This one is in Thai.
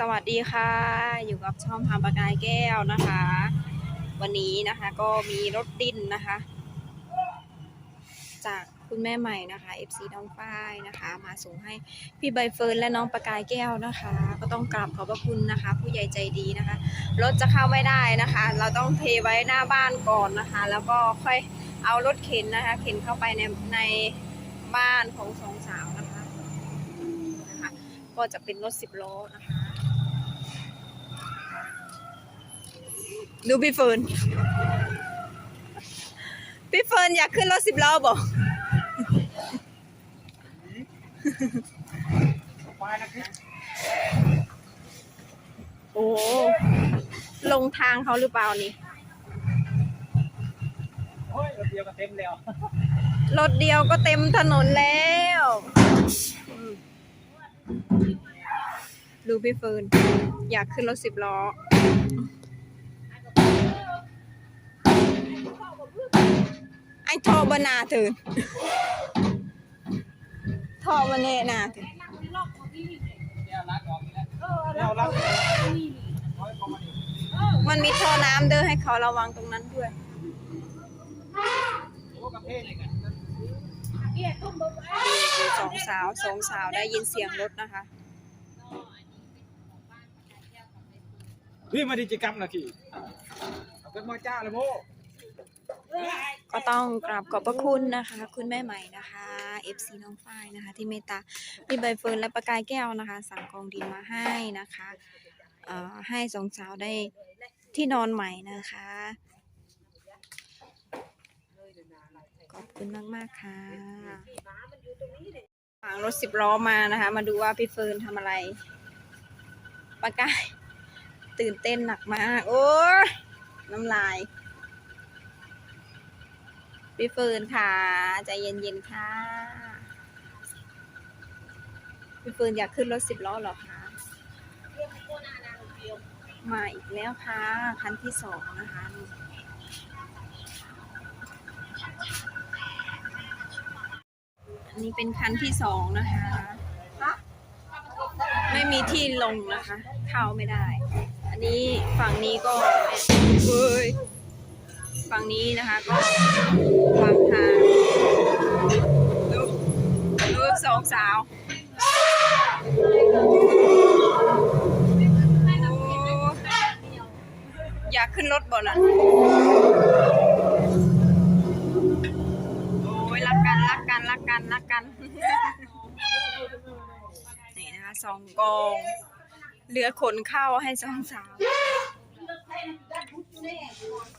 สวัสดีค่ะ อยู่กับช่องพามประกายแก้วนะคะ วันนี้นะคะก็มีรถดิ้นนะคะ จากคุณแม่ใหม่นะคะ FC น้องฝ้ายนะคะ มาส่งให้พี่ใบเฟิร์นและน้องประกายแก้วนะคะ ก็ต้องกราบขอบพระคุณนะคะ ผู้ใหญ่ใจดีนะคะรถจะเข้าไม่ได้นะคะ เราต้องเทไว้หน้าบ้านก่อนนะคะ แล้วก็ค่อยเอารถเข็นนะคะ เข็นเข้าไปในในบ้านของสองสาวนะคะนะคะ ก็จะเป็นรถสิบล้อนะคะ ดูพี่เฟิร์น พี่เฟิร์นอยากขึ้นรถสิบล้อบอกโอ้โหลงทางเขาหรือเปล่านี่โอ้ยรถเดียวก็เต็มแล้ว รถเดียวก็เต็มถนนแล้วอืมดูพี่เฟิร์น อยากขึ้นรถสิบล้อ ไอ้ทอบนาถินทอบเนนาเถินเนี่น่ะมันมีท่อน้ำเด้อให้เขาระวังตรงนั้นด้วยสองสาวสองสาวได้ยินเสียงรถนะคะพี่มาดิจิกรรมนะขี่เอาเป็นมาจ้าเลยโม ก็ต้องกราบขอบพระคุณนะคะ คุณแม่ใหม่นะคะ FC น้องฝ้ายนะคะ ที่เมตตาพี่ใบเฟิร์นและประกายแก้วนะคะ สั่งกองดินมาให้นะคะเอ่อให้สองสาวได้ที่นอนใหม่นะคะ ขอบคุณมากๆค่ะฝางรถสิบล้อมานะคะ มาดูว่าพี่เฟิร์นทำอะไร ประกาย ตื่นเต้นหนักมาก โอ้ยน้ำลาย พี่เฟิร์นค่ะ ใจเย็นๆค่ะ พี่เฟิร์นอยากขึ้นรถสิบล้อเหรอคะมาอีกแล้วค่ะ คันที่สองนะคะอันนี้เป็นคันที่สองนะคะ ไม่มีที่ลงนะคะ เข้าไม่ได้ อันนี้ฝั่งนี้ก็เอ้ย ฝั่งนี้นะคะก็วางทางดูดูสองสาวโอ้อยากขึ้นรถบ่น่ะโอ้ยรักกันรักกันรักกันรักกัน นี่นะคะสองกอง เหลือขนเข้าให้สองสาว